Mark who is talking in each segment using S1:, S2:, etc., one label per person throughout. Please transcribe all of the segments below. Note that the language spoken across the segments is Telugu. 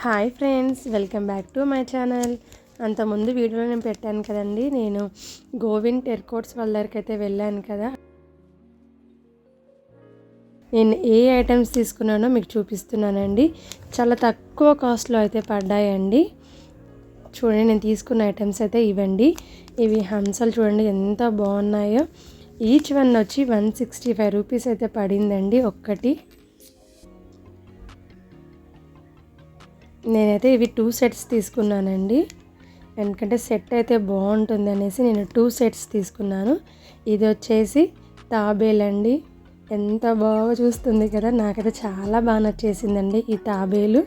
S1: Hi friends welcome back to my channel. అంతకుముందు వీడియోలో నేను పెట్టాను కదండి నేను గోవింద్ టెర్కోట్స్ వాళ్ళ దగ్గరికి అయితే వెళ్ళాను కదా. నేను ఏ ఐటమ్స్ తీసుకున్నానో మీకు చూపిస్తున్నానండి. చాలా తక్కువ కాస్ట్లో అయితే పడ్డాయండి. చూడండి నేను తీసుకున్న ఐటమ్స్ అయితే ఇవ్వండి ఇవి హంసలు చూడండి ఎంత బాగున్నాయో. ఈచ్ వన్ వచ్చి వన్ సిక్స్టీ ఫైవ్ రూపీస్ అయితే పడిందండి ఒక్కటి. నేనైతే ఇవి టూ సెట్స్ తీసుకున్నానండి. ఎందుకంటే సెట్ అయితే బాగుంటుంది అనేసి నేను టూ సెట్స్ తీసుకున్నాను. ఇది వచ్చేసి తాబేలండి. ఎంత బాగా చూస్తుంది కదా నాకైతే చాలా బాగా నచ్చేసిందండి ఈ తాబేలు.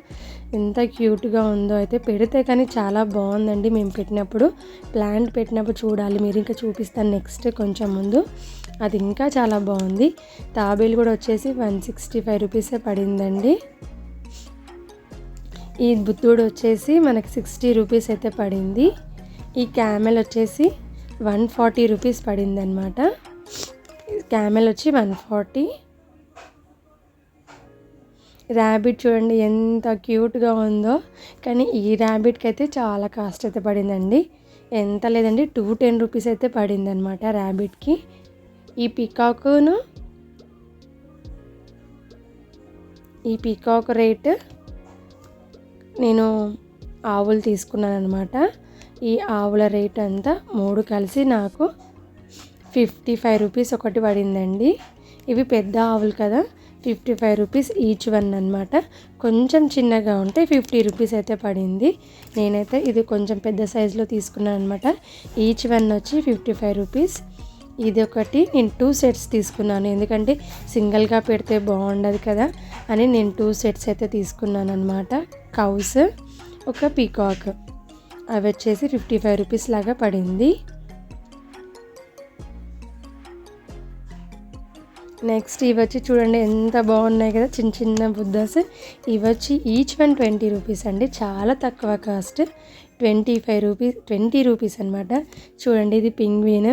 S1: ఎంత క్యూట్గా ఉందో అయితే పెడితే కానీ చాలా బాగుందండి మేము పెట్టినప్పుడు. ప్లాంట్ పెట్టినప్పుడు చూడాలి మీరు ఇంకా చూపిస్తాను నెక్స్ట్ కొంచెం ముందు. అది ఇంకా చాలా బాగుంది. తాబేలు కూడా వచ్చేసి వన్ సిక్స్టీ ఫైవ్ రూపీసే పడిందండి. ఈ బుద్ధుడు వచ్చేసి మనకి సిక్స్టీ రూపీస్ అయితే పడింది. ఈ క్యామెల్ వచ్చేసి వన్ ఫార్టీ రూపీస్ పడింది అనమాట క్యామెల్ వచ్చి వన్ ఫార్టీ. ర్యాబిట్ చూడండి ఎంత క్యూట్గా ఉందో. కానీ ఈ ర్యాబిట్కి అయితే చాలా కాస్ట్ అయితే పడిందండి. ఎంత లేదండి టూ టెన్ రూపీస్ అయితే పడింది అనమాట ర్యాబిట్కి. ఈ పికాకును ఈ పికాక్ రేటు నేను ఆవులు తీసుకున్నాను అనమాట ఈ ఆవుల రేట్ అంతా మూడు కలిసి నాకు ఫిఫ్టీ ఫైవ్ రూపీస్ ఒకటి పడిందండి. ఇవి పెద్ద ఆవులు కదా fifty five rupees each one అనమాట కొంచెం చిన్నగా ఉంటే ఫిఫ్టీ రూపీస్ అయితే పడింది. నేనైతే ఇది కొంచెం పెద్ద సైజులో తీసుకున్నాను అనమాట ఈచ్ వన్ వచ్చి ఫిఫ్టీ ఫైవ్ రూపీస్. ఇది ఒకటి నేను టూ సెట్స్ తీసుకున్నాను. ఎందుకంటే సింగిల్గా పెడితే బాగుండదు కదా అని నేను టూ సెట్స్ అయితే తీసుకున్నాను అనమాట కౌస్ ఒక పీకాక్. అవి వచ్చేసి ఫిఫ్టీ ఫైవ్ రూపీస్ లాగా పడింది. నెక్స్ట్ ఇవి వచ్చి చూడండి ఎంత బాగున్నాయి కదా చిన్న చిన్న బుద్ధాస్. ఇవి వచ్చి ఈచ్ వన్ ట్వంటీ రూపీస్ అండి చాలా తక్కువ cost. Twenty five rupees twenty rupees అనమాట చూడండి ఇది పింగ్వీన్.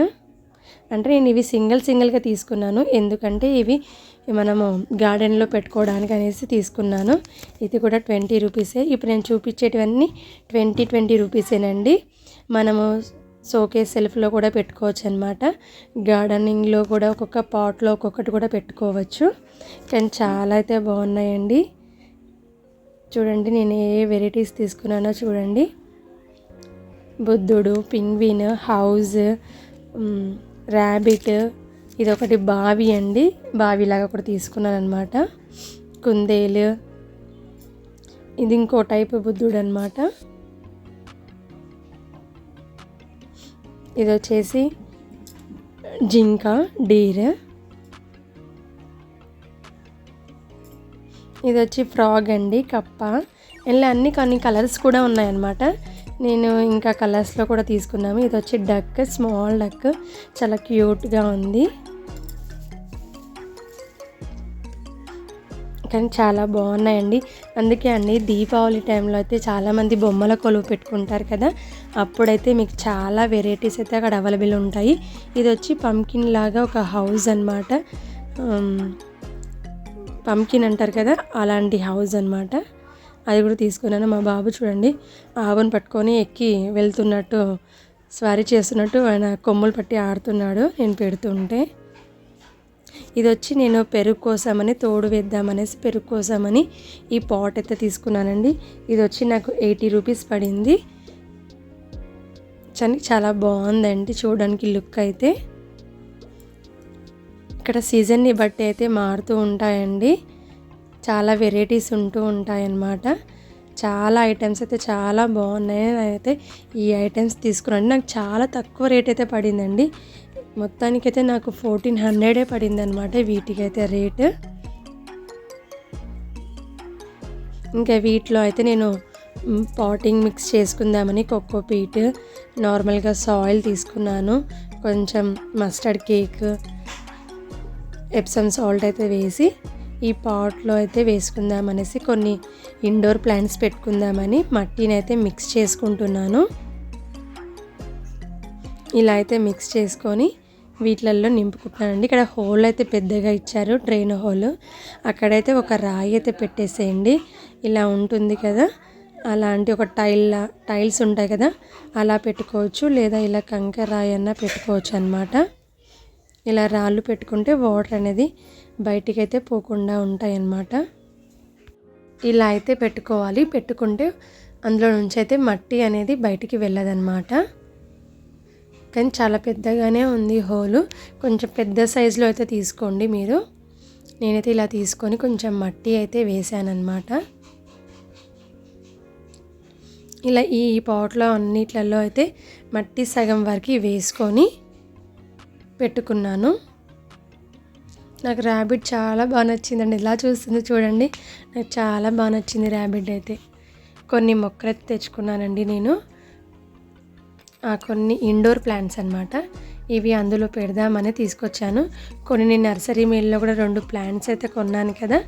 S1: అంటే నేను ఇవి సింగిల్ సింగిల్గా తీసుకున్నాను. ఎందుకంటే ఇవి మనము గార్డెన్లో పెట్టుకోవడానికి అనేసి తీసుకున్నాను. ఇది కూడా ట్వంటీ రూపీసే. ఇప్పుడు నేను చూపించేటివన్నీ ట్వంటీ ట్వంటీ రూపీసేనండి. మనము సోకేస్ సెల్ఫ్లో కూడా పెట్టుకోవచ్చు అనమాట గార్డెనింగ్లో కూడా ఒక్కొక్క పాట్లో ఒక్కొక్కటి కూడా పెట్టుకోవచ్చు. కానీ చాలా అయితే బాగున్నాయండి. చూడండి నేను ఏ వెరైటీస్ తీసుకున్నానో చూడండి. బుద్ధుడు పింగ్విన్ హౌజ్ ర్యాబిట్ ఇది ఒకటి బావి అండి. బావిలాగా కూడా తీసుకున్నాను అనమాట కుందేలు ఇది ఇంకో టైప్ బుద్ధుడు అనమాట ఇది వచ్చేసి జింక డీర్. ఇది వచ్చి ఫ్రాగ్ అండి కప్ప. ఇలా అన్ని కొన్ని కలర్స్ కూడా ఉన్నాయన్నమాట నేను ఇంకా కలర్స్లో కూడా తీసుకున్నాము. ఇది వచ్చి డక్ స్మాల్ డక్. చాలా క్యూట్గా ఉంది. కానీ చాలా బాగున్నాయండి. అందుకే అండి దీపావళి టైంలో అయితే చాలామంది బొమ్మల కొలువు పెట్టుకుంటారు కదా. అప్పుడైతే మీకు చాలా వెరైటీస్ అయితే అక్కడ అవైలబుల్ ఉంటాయి. ఇది వచ్చి పంకిన్ లాగా ఒక హౌస్ అనమాట పంకిన్ అంటారు కదా అలాంటి హౌస్ అనమాట అది కూడా తీసుకున్నాను. మా బాబు చూడండి ఆవును పట్టుకొని ఎక్కి వెళ్తున్నట్టు స్వారీ చేస్తున్నట్టు ఆయన కొమ్ములు పట్టి ఆడుతున్నాడు నేను పెడుతుంటే. ఇది వచ్చి నేను పెరుగు కోసమని తోడు వేద్దామనేసి పెరుగు కోసమని ఈ పాట్ అయితే తీసుకున్నానండి. ఇది వచ్చి నాకు ఎయిటీ రూపీస్ పడింది. చని చాలా బాగుందండి చూడడానికి లుక్ అయితే. ఇక్కడ సీజన్ని బట్టి అయితే మారుతూ ఉంటాయండి. చాలా వెరైటీస్ ఉంటూ ఉంటాయన్నమాట. చాలా ఐటమ్స్ అయితే చాలా బాగున్నాయి. అయితే ఈ ఐటమ్స్ తీసుకున్నాను. నాకు చాలా తక్కువ రేట్ అయితే పడిందండి. మొత్తానికైతే నాకు ఫోర్టీన్ హండ్రెడే పడింది అనమాట వీటికైతే రేట్. ఇంకా వీటిలో అయితే నేను పాటింగ్ మిక్స్ చేసుకుందామని కొక్కో పీట్ నార్మల్గా సాయిల్ తీసుకున్నాను. కొంచెం మస్టర్డ్ కేక్ ఎప్సమ్ సాల్ట్ అయితే వేసి ఈ పాట్లో అయితే వేసుకుందాం అనేసి కొన్ని ఇండోర్ ప్లాంట్స్ పెట్టుకుందామని మట్టిని అయితే మిక్స్ చేసుకుంటున్నాను. ఇలా అయితే మిక్స్ చేసుకొని వీటిలల్లో నింపుకుంటున్నానండి ఇక్కడ హోల్ అయితే పెద్దగా ఇచ్చారు ట్రైన్ హోల్. అక్కడైతే ఒక రాయి అయితే పెట్టేసేయండి. ఇలా ఉంటుంది కదా అలాంటి ఒక టైల్ టైల్స్ ఉంటాయి కదా అలా పెట్టుకోవచ్చు. లేదా ఇలా కంకర రాయి అన్న పెట్టుకోవచ్చు అనమాట ఇలా రాళ్ళు పెట్టుకుంటే వాటర్ అనేది బయటికి అయితే పోకుండా ఉంటాయన్నమాట. ఇలా అయితే పెట్టుకోవాలి. పెట్టుకుంటే అందులో నుంచి అయితే మట్టి అనేది బయటికి వెళ్ళదన్నమాట. కానీ చాలా పెద్దగానే ఉంది హోలు. కొంచెం పెద్ద సైజులో అయితే తీసుకోండి మీరు. నేనైతే ఇలా తీసుకొని కొంచెం మట్టి అయితే వేసానమాట ఇలా ఈ పాట్లో అన్నిట్లలో అయితే మట్టి సగం వరకు వేసుకొని పెట్టుకున్నాను. నాకు ర్యాబిట్ చాలా బాగా నచ్చిందండి. ఇలా చూస్తుంది చూడండి. నాకు చాలా బాగా నచ్చింది ర్యాబిట్ అయితే. కొన్ని మొక్కలు అయితే తెచ్చుకున్నానండి నేను. కొన్ని ఇండోర్ ప్లాంట్స్ అనమాట ఇవి అందులో పెడదామని తీసుకొచ్చాను. కొన్ని నేను నర్సరీ మీల్లో కూడా రెండు ప్లాంట్స్ అయితే కొన్నాను కదా.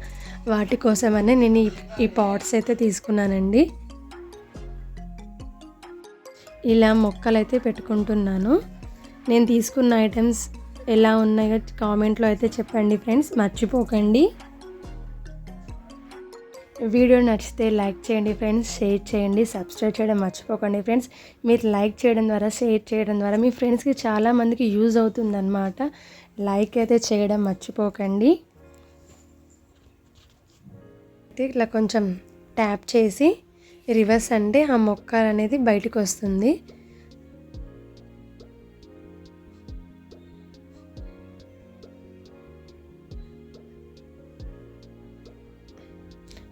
S1: వాటి కోసమనే నేను ఈ పాట్స్ అయితే తీసుకున్నానండి. ఇలా మొక్కలైతే పెట్టుకుంటున్నాను. నేను తీసుకున్న ఐటమ్స్ ఎలా ఉన్నాయో కామెంట్లో అయితే చెప్పండి ఫ్రెండ్స్ మర్చిపోకండి. వీడియో నచ్చితే లైక్ చేయండి ఫ్రెండ్స్ షేర్ చేయండి సబ్స్క్రైబ్ చేయడం మర్చిపోకండి ఫ్రెండ్స్. మీరు లైక్ చేయడం ద్వారా షేర్ చేయడం ద్వారా మీ ఫ్రెండ్స్కి చాలామందికి యూజ్ అవుతుందన్నమాట. లైక్ అయితే చేయడం మర్చిపోకండి. ఇట్లా కొంచెం ట్యాప్ చేసి రివర్స్ అంటే ఆ మొక్క అనేది బయటకు వస్తుంది.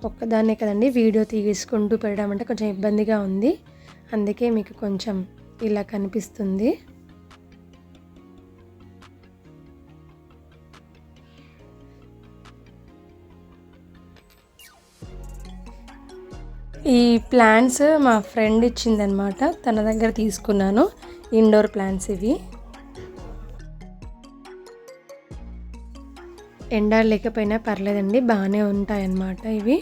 S1: ఒక్కదాన్నే కదండి వీడియో తీసుకుంటూ పెట్టడం అంటే కొంచెం ఇబ్బందిగా ఉంది. అందుకే మీకు కొంచెం ఇలా కనిపిస్తుంది. ఈ ప్లాంట్స్ మా ఫ్రెండ్ ఇచ్చిందనమాట తన దగ్గర తీసుకున్నాను. ఇండోర్ ప్లాంట్స్ ఇవి. ఎండ లేకపోయినా పర్లేదండి బాగానే ఉంటాయన్నమాట ఇవి.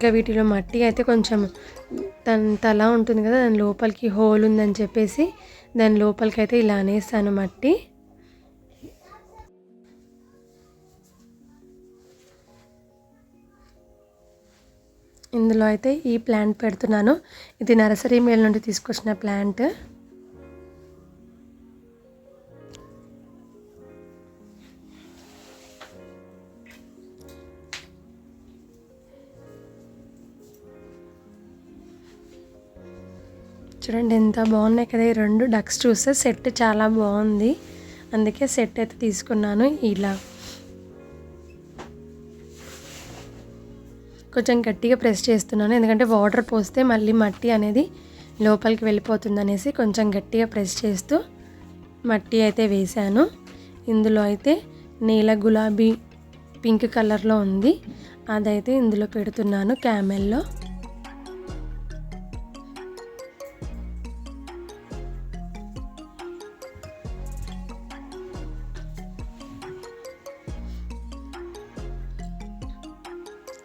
S1: ఇంకా వీటిలో మట్టి అయితే కొంచెం తన తల ఉంటుంది కదా దాని లోపలికి హోల్ ఉందని చెప్పేసి దాని లోపలికి అయితే ఇలా అనేస్తాను మట్టి. ఇందులో అయితే ఈ ప్లాంట్ పెడుతున్నాను. ఇది నర్సరీ మేల్ నుండి తీసుకొచ్చిన ప్లాంట్. చూడండి ఎంత బాగున్నాయి కదా. ఈ రెండు డక్స్ చూస్తే సెట్ చాలా బాగుంది. అందుకే సెట్ అయితే తీసుకున్నాను ఇలా. కొంచెం గట్టిగా ప్రెస్ చేస్తున్నాను. ఎందుకంటే వాటర్ పోస్తే మళ్ళీ మట్టి అనేది లోపలికి వెళ్ళిపోతుంది అనేసి కొంచెం గట్టిగా ప్రెస్ చేస్తూ మట్టి అయితే వేశాను. ఇందులో అయితే నీల గులాబీ పింక్ కలర్లో ఉంది. అదైతే ఇందులో పెడుతున్నాను క్యామెల్లో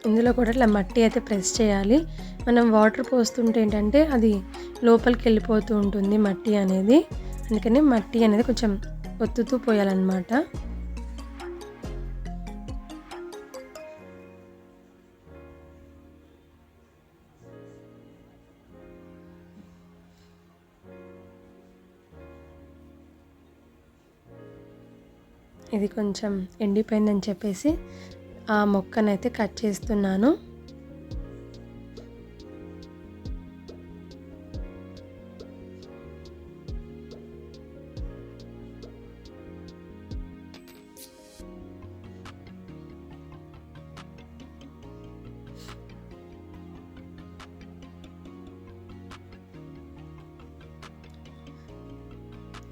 S1: ఇందులో కూడా ఇట్లా మట్టి అయితే ప్రెస్ చేయాలి. మనం వాటర్ పోస్తుంటే ఏంటంటే అది లోపలికి వెళ్ళిపోతూ ఉంటుంది మట్టి అనేది. అందుకని మట్టి అనేది కొంచెం ఒత్తుతూ పోయాలన్నమాట. ఇది కొంచెం ఎండిపోయిందని చెప్పేసి ఆ మొక్కనైతే కట్ చేస్తున్నాను.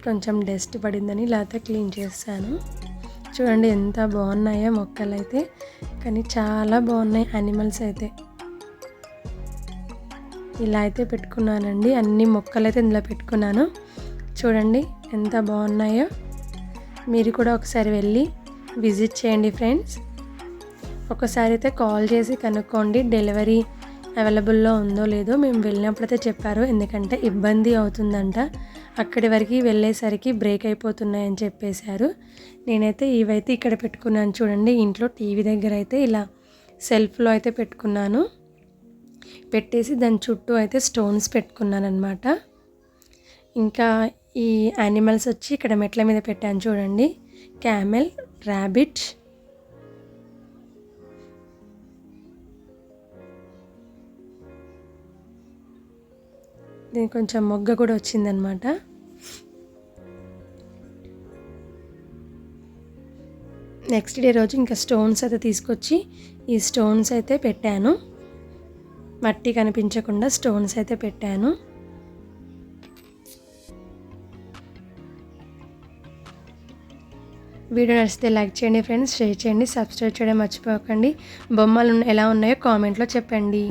S1: కొంచెం డస్ట్ పడిందని లేకపోతే క్లీన్ చేస్తాను. చూడండి ఎంత బాగున్నాయో మొక్కలు అయితే కానీ చాలా బాగున్నాయి యానిమల్స్ అయితే. ఇలా అయితే పెట్టుకున్నానండి. అన్ని మొక్కలు అయితే ఇందులో పెట్టుకున్నాను. చూడండి ఎంత బాగున్నాయో. మీరు కూడా ఒకసారి వెళ్ళి విజిట్ చేయండి ఫ్రెండ్స్ ఒకసారి అయితే కాల్ చేసి కనుక్కోండి. డెలివరీ అవైలబుల్లో ఉందో లేదో మేము వెళ్ళినప్పుడైతే చెప్పారు. ఎందుకంటే ఇబ్బంది అవుతుందంట. అక్కడి వరకు వెళ్ళేసరికి బ్రేక్ అయిపోతున్నాయని చెప్పేశారు. నేనైతే ఇవైతే ఇక్కడ పెట్టుకున్నాను. చూడండి ఇంట్లో టీవీ దగ్గర అయితే ఇలా సెల్ఫ్లో అయితే పెట్టుకున్నాను. పెట్టేసి దాని చుట్టూ అయితే స్టోన్స్ పెట్టుకున్నాను అనమాట ఇంకా ఈ యానిమల్స్ వచ్చి ఇక్కడ మెట్ల మీద పెట్టాను చూడండి. క్యామెల్ ర్యాబిట్ దీనికి కొంచెం మొగ్గ కూడా వచ్చిందనమాట. నెక్స్ట్ డే రోజు ఇంకా స్టోన్స్ అయితే తీసుకొచ్చి ఈ స్టోన్స్ అయితే పెట్టాను. మట్టి కనిపించకుండా స్టోన్స్ అయితే పెట్టాను. వీడియో నచ్చితే లైక్ చేయండి ఫ్రెండ్స్ షేర్ చేయండి సబ్స్క్రైబ్ చేయడం మర్చిపోకండి. బొమ్మలు ఎలా ఉన్నాయో కామెంట్లో చెప్పండి.